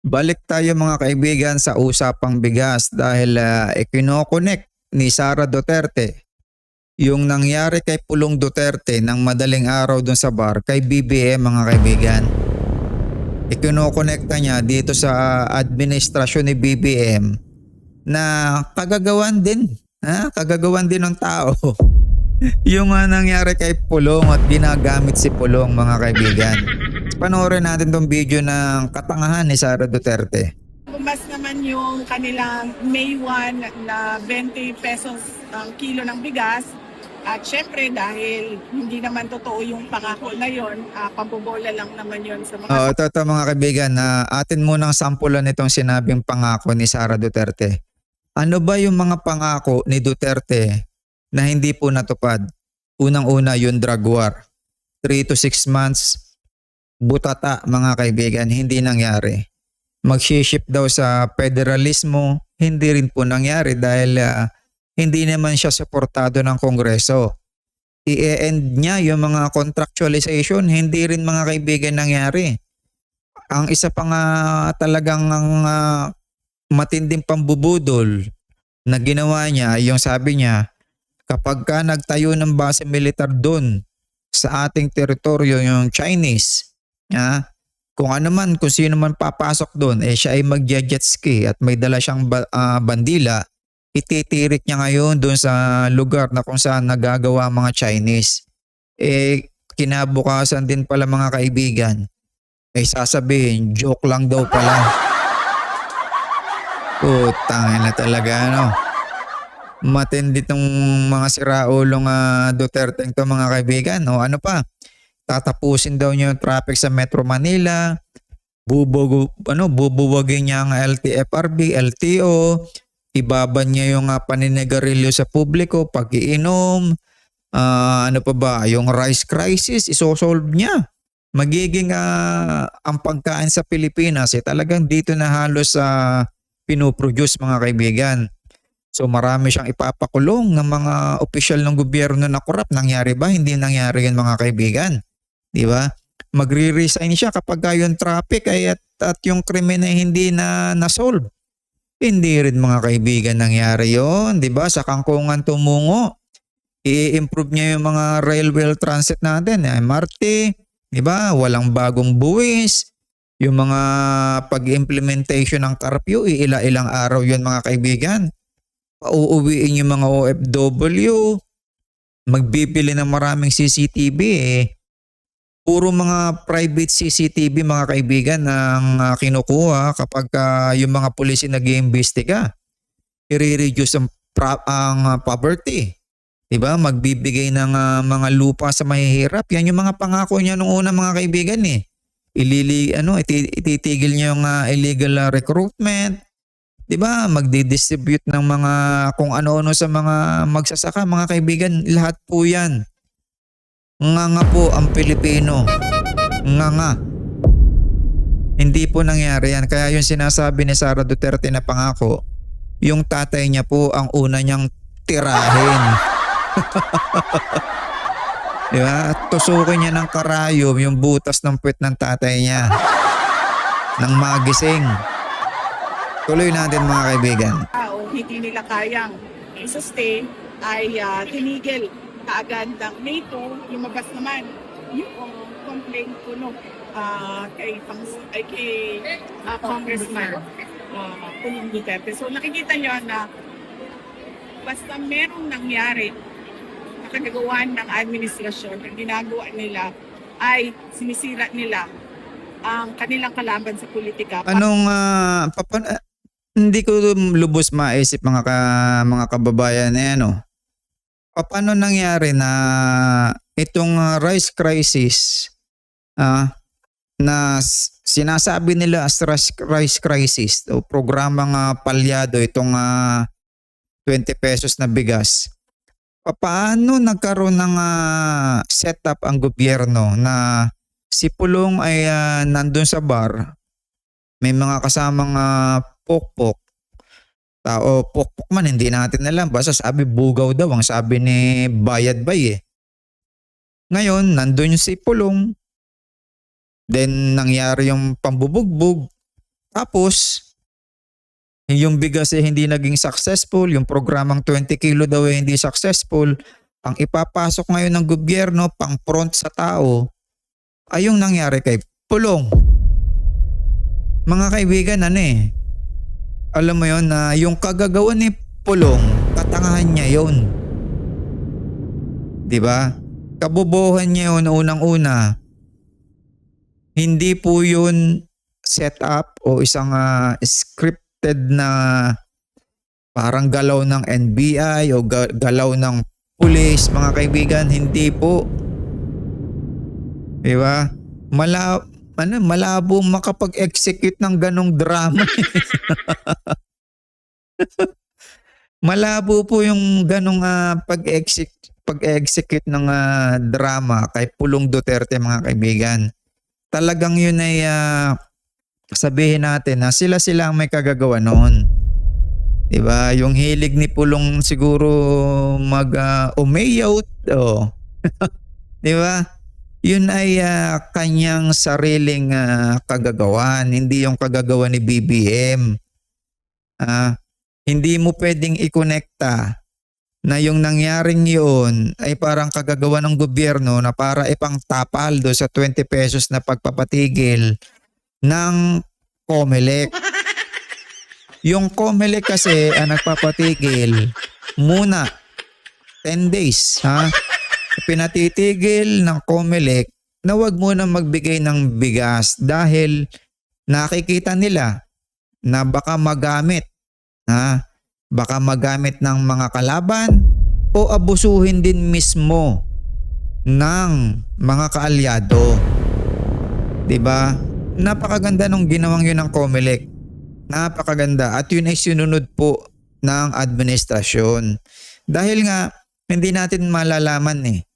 Balik tayo mga kaibigan sa usapang bigas dahil uh, ikinokonek ni Sara Duterte yung nangyari kay Pulong Duterte ng madaling araw dun sa bar kay BBM mga kaibigan. Ikinokonekta niya dito sa administrasyon ni BBM na kagagawan din. Ha? Kagagawan din ng tao. yung uh, nangyari kay Pulong at ginagamit si Pulong mga kaibigan. Panoorin natin tong video ng katangahan ni Sara Duterte. Bumas naman yung kanilang May 1 na 20 pesos ang kilo ng bigas. At syempre dahil hindi naman totoo yung pangako na yon, uh, pambobola lang naman yon sa mga Oo, ito, ito mga kaibigan, na atin munang sampulan itong sinabing pangako ni Sara Duterte. Ano ba yung mga pangako ni Duterte na hindi po natupad? Unang-una yung drug war. 3 to 6 months, butata mga kaibigan, hindi nangyari. Mag-ship daw sa federalismo, hindi rin po nangyari dahil uh, hindi naman siya suportado ng Kongreso. I-end niya yung mga contractualization, hindi rin mga kaibigan nangyari. Ang isa pa nga talagang uh, matinding pambubudol na ginawa niya, yung sabi niya, kapag ka nagtayo ng base militar doon sa ating teritoryo yung Chinese, ah, kung ano man, kung sino man papasok doon, eh siya ay magja-jet ski at may dala siyang ba, uh, bandila, ititirik niya ngayon doon sa lugar na kung saan nagagawa mga Chinese. Eh, kinabukasan din pala mga kaibigan, eh sasabihin, joke lang daw pala. Putang na talaga ano. Matindi tong mga siraulong uh, Duterte to mga kaibigan. O ano pa, tatapusin daw niya yung traffic sa Metro Manila, bubog, ano, bubuwagin niya ang LTFRB, LTO, ibaban niya yung uh, paninigarilyo sa publiko, pag-iinom, uh, ano pa ba, yung rice crisis, isosolve niya. Magiging uh, ang pagkain sa Pilipinas, eh, talagang dito na halos sa uh, pinoproduce mga kaibigan. So marami siyang ipapakulong ng mga opisyal ng gobyerno na korap. Nangyari ba? Hindi nangyari yun mga kaibigan. Di ba? Magre-resign siya kapag yung traffic ay at, at yung krimen ay hindi na nasolve. Hindi rin mga kaibigan nangyari yon, di ba? Sa kangkungan tumungo, i-improve niya yung mga railway transit natin, MRT, di ba? Walang bagong buwis. Yung mga pag-implementation ng curfew, iila-ilang araw yun mga kaibigan. Pauuwiin yung mga OFW, magbibili ng maraming CCTV eh. Puro mga private CCTV mga kaibigan ang uh, kinukuha kapag uh, yung mga pulis nag-iimbestiga. I-reduce ang, ang uh, poverty. Diba? Magbibigay ng uh, mga lupa sa mahihirap. Yan yung mga pangako niya nung una mga kaibigan eh. Ilili ano ititigil niya yung uh, illegal uh, recruitment. 'Di ba? Magdi-distribute ng mga kung ano-ano sa mga magsasaka, mga kaibigan, lahat po 'yan. Nga nga po ang Pilipino. Nga nga. Hindi po nangyari yan. Kaya yung sinasabi ni Sara Duterte na pangako, yung tatay niya po ang una niyang tirahin. Di ba? Tusukin niya ng karayom yung butas ng puwet ng tatay niya. Nang magising. Tuloy natin mga kaibigan. tao hindi nila kayang i-sustain ay uh, tinigil kaagad ng NATO, lumabas naman yung complaint ko no, uh, kay, ay, kay uh, Congressman uh, Pulong Duterte. So nakikita nyo na basta merong nangyari na kagagawan ng administrasyon, ang ginagawa nila ay sinisira nila ang kanilang kalaban sa politika. Anong uh, papan hindi ko lubos maisip mga ka, mga kababayan eh ano. Paano nangyari na itong uh, rice crisis uh, na sinasabi nila as rice crisis o programang uh, palyado itong uh, 20 pesos na bigas. Paano nagkaroon ng uh, setup ang gobyerno na si Pulong ay uh, nandun sa bar, may mga kasamang uh, pokpok, tao pokpok man hindi natin alam. Basta sabi bugaw daw ang sabi ni Bayad Bay eh. Ngayon nandun si Pulong. Then nangyari yung pambubugbog. Tapos, yung bigas eh hindi naging successful, yung programang 20 kilo daw eh hindi successful, ang ipapasok ngayon ng gobyerno pang front sa tao, ay yung nangyari kay Pulong. Mga kaibigan, ano eh, alam mo yon na yung kagagawa ni Pulong, katangahan niya yon. 'Di ba? Kabobohan niya yon unang-una. Hindi po yun set up o isang ah, scripted na parang galaw ng NBI o ga- galaw ng police, mga kaibigan, hindi po. 'Di ba? Mala ano, malabo makapag-execute ng ganong drama. malabo po yung ganong ah, pag-execute pag-execute ng ah, drama kay Pulong Duterte mga kaibigan. Talagang yun ay ah, sabihin natin na sila-sila ang may kagagawa noon. 'Di ba? Yung hilig ni Pulong siguro mag uh, umayaw, oh. 'Di ba? Yun ay ah, kanyang sariling ah, kagagawan, hindi yung kagagawa ni BBM. Ah, hindi mo pwedeng ikonekta na yung nangyaring yun ay parang kagagawa ng gobyerno na para ipangtapal do sa 20 pesos na pagpapatigil ng Comelec. Yung Comelec kasi ang nagpapatigil muna 10 days ha. Pinatitigil ng Comelec na wag muna magbigay ng bigas dahil nakikita nila na baka magamit ha baka magamit ng mga kalaban o abusuhin din mismo ng mga kaalyado. 'Di ba? Napakaganda nung ginawang yun ng Comelec. Napakaganda at yun ay sinunod po ng administrasyon. Dahil nga hindi natin malalaman eh.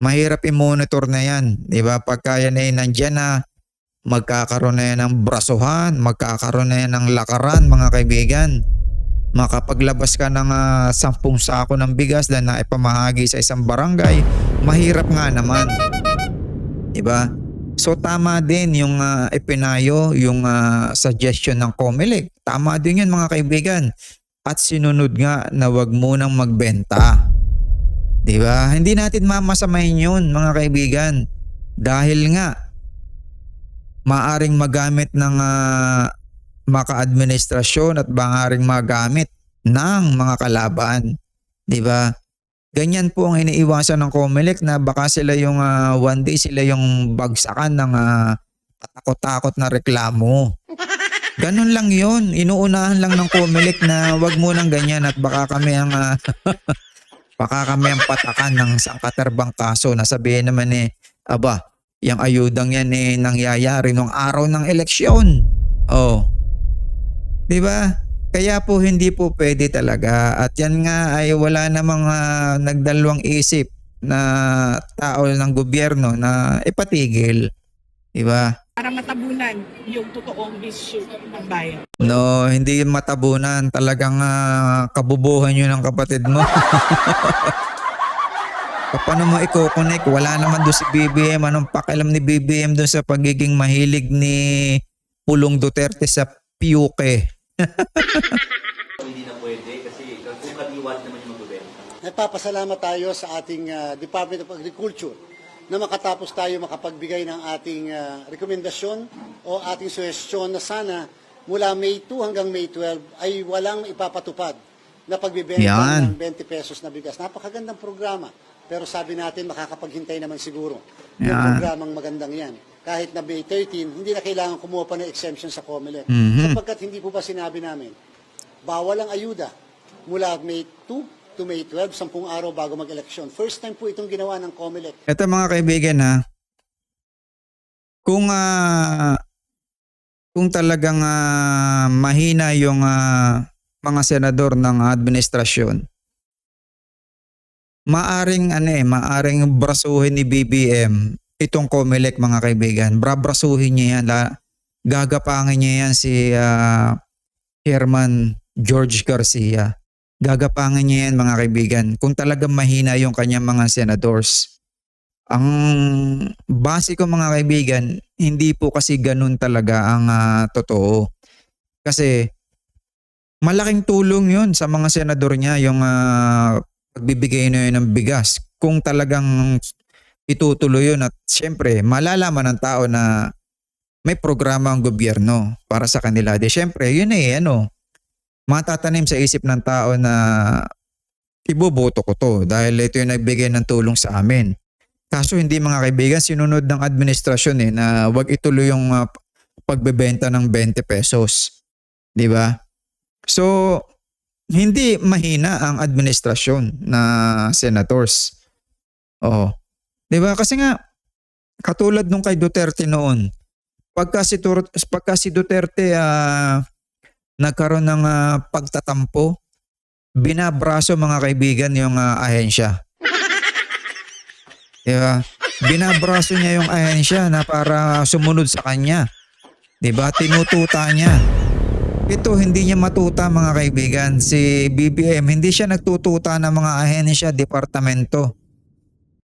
Mahirap i-monitor na yan. 'Di ba? Pagka yan ay nandyan na magkakaroon na yan ng brasuhan, magkakaroon na yan ng lakaran mga kaibigan makapaglabas ka ng ah, sampung sako ng bigas na naipamahagi sa isang barangay, mahirap nga naman. Diba? So tama din yung ah, ipinayo, yung ah, suggestion ng Comelec. Tama din yun mga kaibigan. At sinunod nga na wag munang magbenta. Diba? Hindi natin mamasamahin yun mga kaibigan. Dahil nga, maaring magamit ng ah, maka-administrasyon at bangaring magamit ng mga kalaban. 'Di ba? Ganyan po ang iniiwasan ng Comelec na baka sila yung ah, one day sila yung bagsakan ng ah, katakot-takot na reklamo. Ganun lang yon Inuunahan lang ng Comelec na wag mo nang ganyan at baka kami ang ah, baka kami ang patakan ng sangkaterbang kaso na sabihin naman eh, aba, yung ayudang yan eh nangyayari nung araw ng eleksyon. Oh, 'Di ba? Kaya po hindi po pwede talaga at yan nga ay wala namang ah, nagdalawang isip na tao ng gobyerno na ipatigil. 'Di ba? Para matabunan yung totoong issue ng bayan. No, hindi matabunan. Talagang ah, kabubuhan yun ng kapatid mo. Paano mo i-connect? Wala naman doon si BBM. Anong pakialam ni BBM doon sa pagiging mahilig ni Pulong Duterte sa piuke? hindi na pwede kasi kung kaliwat naman yung magbebenta. Nagpapasalamat tayo sa ating ah, Department of Agriculture na makatapos tayo makapagbigay ng ating ah, rekomendasyon o ating suhestyon na sana mula May 2 hanggang May 12 ay walang ipapatupad na pagbibenta Yan. ng 20 pesos na bigas. Napakagandang programa. Pero sabi natin makakapaghintay naman siguro yung Yan. programang magandang yan. Kahit na May 13, hindi na kailangan kumuha pa ng exemption sa COMELEC. Mhm. Sapagkat hindi po ba sinabi namin, bawal ang ayuda mula May 2 to May 12, sampung araw bago mag-eleksyon. First time po itong ginawa ng COMELEC. Ito mga kaibigan ha, kung ah, kung talagang ah, mahina yung ah, mga senador ng administrasyon, maaring ano eh, maaring brasuhin ni BBM itong Comelec mga kaibigan. Brabrasuhin niya yan. La, gagapangin niya yan si ah, Chairman George Garcia. Gagapangin niya yan mga kaibigan. Kung talagang mahina yung kanyang mga senadors. Ang base ko mga kaibigan, hindi po kasi ganun talaga ang ah, totoo. Kasi malaking tulong yun sa mga senador niya yung ah, pagbibigay na yun ng bigas. Kung talagang itutuloy yun at syempre malalaman ng tao na may programa ang gobyerno para sa kanila. Di syempre yun eh ano, matatanim sa isip ng tao na iboboto ko to dahil ito yung nagbigay ng tulong sa amin. Kaso hindi mga kaibigan, sinunod ng administrasyon eh na wag ituloy yung ah, pagbebenta ng 20 pesos. 'Di ba? So, hindi mahina ang administrasyon na senators. Oo. 'Di ba? Kasi nga katulad nung kay Duterte noon, pagka si, Tur- pagka si Duterte ah, nagkaroon ng ah, pagtatampo, binabraso mga kaibigan yung ah, ahensya. Di ba? Binabraso niya yung ahensya na para sumunod sa kanya. Di ba? Tinututa niya. Ito hindi niya matuta mga kaibigan. Si BBM hindi siya nagtututa ng mga ahensya, departamento.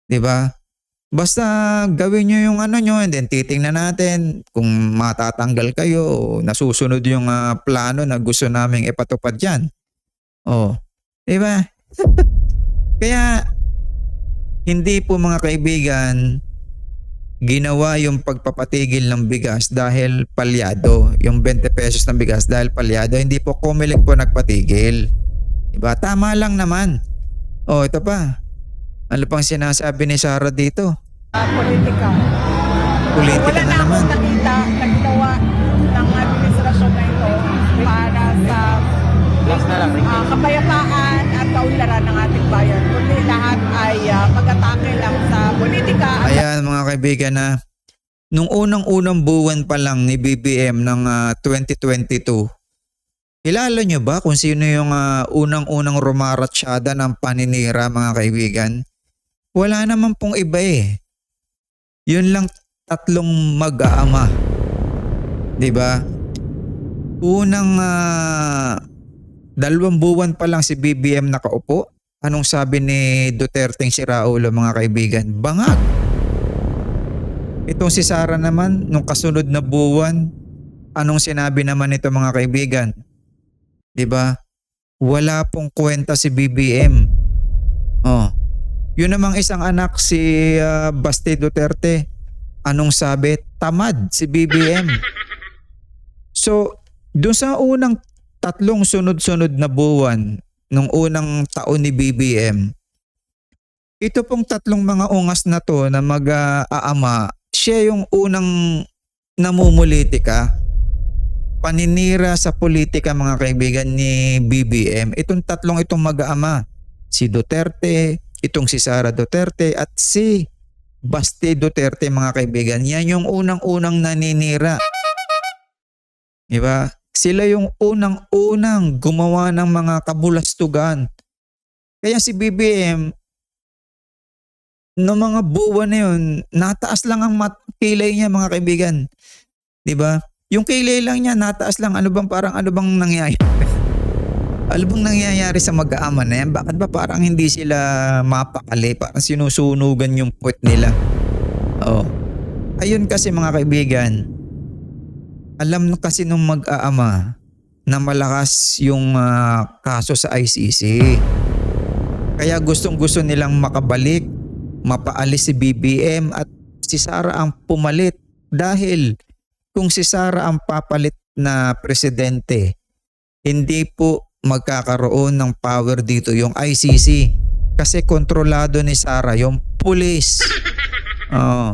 Di ba? Basta gawin nyo yung ano nyo and then titingnan natin kung matatanggal kayo o nasusunod yung ah, plano na gusto naming ipatupad dyan. Oh, di ba? Kaya hindi po mga kaibigan ginawa yung pagpapatigil ng bigas dahil palyado. Yung 20 pesos ng bigas dahil palyado. Hindi po Comelec po nagpatigil. Diba? Tama lang naman. Oh, ito pa. Ano pang sinasabi ni Sarah dito? Ah, politika. Politika Wala na na naman. akong nakita na ginawa ng administrasyon na ito para sa ah, kapayapaan at kaunlaran ng ating bayan. Kundi lahat ay ah, pag-atake lang sa politika Ayan mga kaibigan na nung unang-unang buwan pa lang ni BBM ng ah, 2022, kilala nyo ba kung sino yung ah, unang-unang rumaratsyada ng paninira mga kaibigan? Wala naman pong iba eh. Yun lang tatlong mag-aama. 'Di ba? Unang ah, dalawang buwan pa lang si BBM nakaupo. Anong sabi ni Duterte si Raulo mga kaibigan? Bangag. Itong si Sara naman, nung kasunod na buwan, anong sinabi naman nito mga kaibigan? 'Di ba? Wala pong kwenta si BBM. Oh. Yun namang isang anak si ah, Basti Duterte. Anong sabi? Tamad si BBM. So, doon sa unang tatlong sunod-sunod na buwan nung unang taon ni BBM, ito pong tatlong mga ungas na to na mag-aama, siya yung unang namumulitika, paninira sa politika mga kaibigan ni BBM. Itong tatlong itong mag-aama, si Duterte, itong si Sara Duterte at si Basti Duterte mga kaibigan. Yan yung unang-unang naninira. Diba? Sila yung unang-unang gumawa ng mga kabulastugan. Kaya si BBM, no mga buwan na yun, nataas lang ang mat- kilay niya mga kaibigan. 'Di ba? Yung kilay lang niya, nataas lang. Ano bang parang ano bang nangyayari? ano bang nangyayari sa mag-aama na yan? Bakit ba parang hindi sila mapakali? Parang sinusunugan yung puwet nila. Oh. Ayun kasi mga kaibigan, alam kasi nung mag-aama na malakas yung ah, kaso sa ICC. Kaya gustong gusto nilang makabalik, mapaalis si BBM at si Sara ang pumalit dahil kung si Sara ang papalit na presidente, hindi po magkakaroon ng power dito yung ICC kasi kontrolado ni Sara yung police. Oh.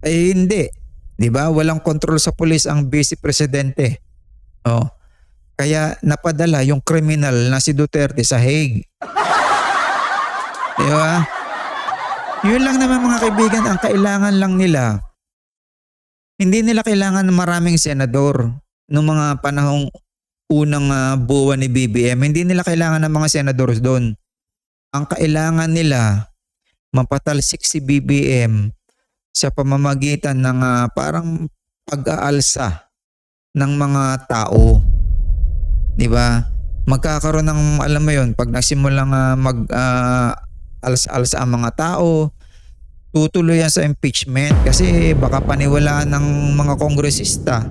Eh hindi. 'Di ba? Walang control sa police ang vice presidente. Oh. Kaya napadala yung criminal na si Duterte sa Hague. 'Di ba? Yun lang naman mga kaibigan, ang kailangan lang nila, hindi nila kailangan ng maraming senador noong mga panahong unang ah, buwan ni BBM. Hindi nila kailangan ng mga senador doon. Ang kailangan nila, mapatalsik si BBM sa pamamagitan ng ah, parang pag-aalsa ng mga tao. 'Di ba? Magkakaroon ng alam mo 'yon, pag nagsimulang ah, mag ah, alsa-alsa ang mga tao, tutuloy yan sa impeachment kasi baka paniwalaan ng mga kongresista.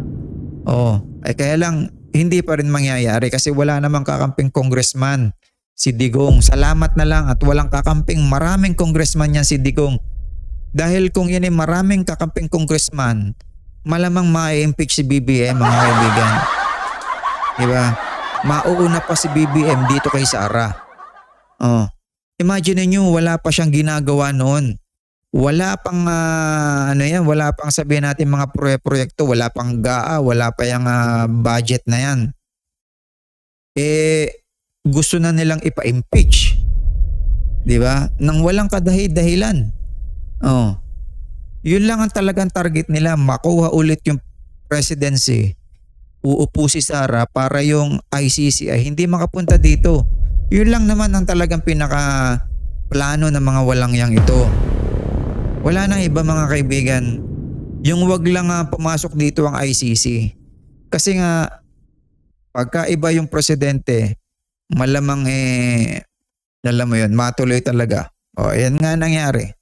Oh, ay kaya lang hindi pa rin mangyayari kasi wala namang kakamping congressman si Digong. Salamat na lang at walang kakamping maraming congressman yan si Digong. Dahil kung yan ay maraming kakamping congressman, malamang ma-impeach si BBM mga kaibigan. Diba? Mauuna pa si BBM dito kay Sara. Oh. Imagine niyo wala pa siyang ginagawa noon. Wala pang ah, ano yan, wala pang sabihin natin mga proye- proyekto, wala pang GAA, wala pa yung ah, budget na yan. Eh gusto na nilang ipa-impeach. 'Di ba? Nang walang kadahi-dahilan. Oh. Yun lang ang talagang target nila, makuha ulit yung presidency. Uupo si Sara para yung ICC ay hindi makapunta dito. Yun lang naman ang talagang pinaka plano ng mga walang yang ito. Wala nang iba mga kaibigan. Yung wag lang nga pumasok dito ang ICC. Kasi nga, pagka iba yung presidente, malamang eh, alam mo yun, matuloy talaga. O, yan nga nangyari.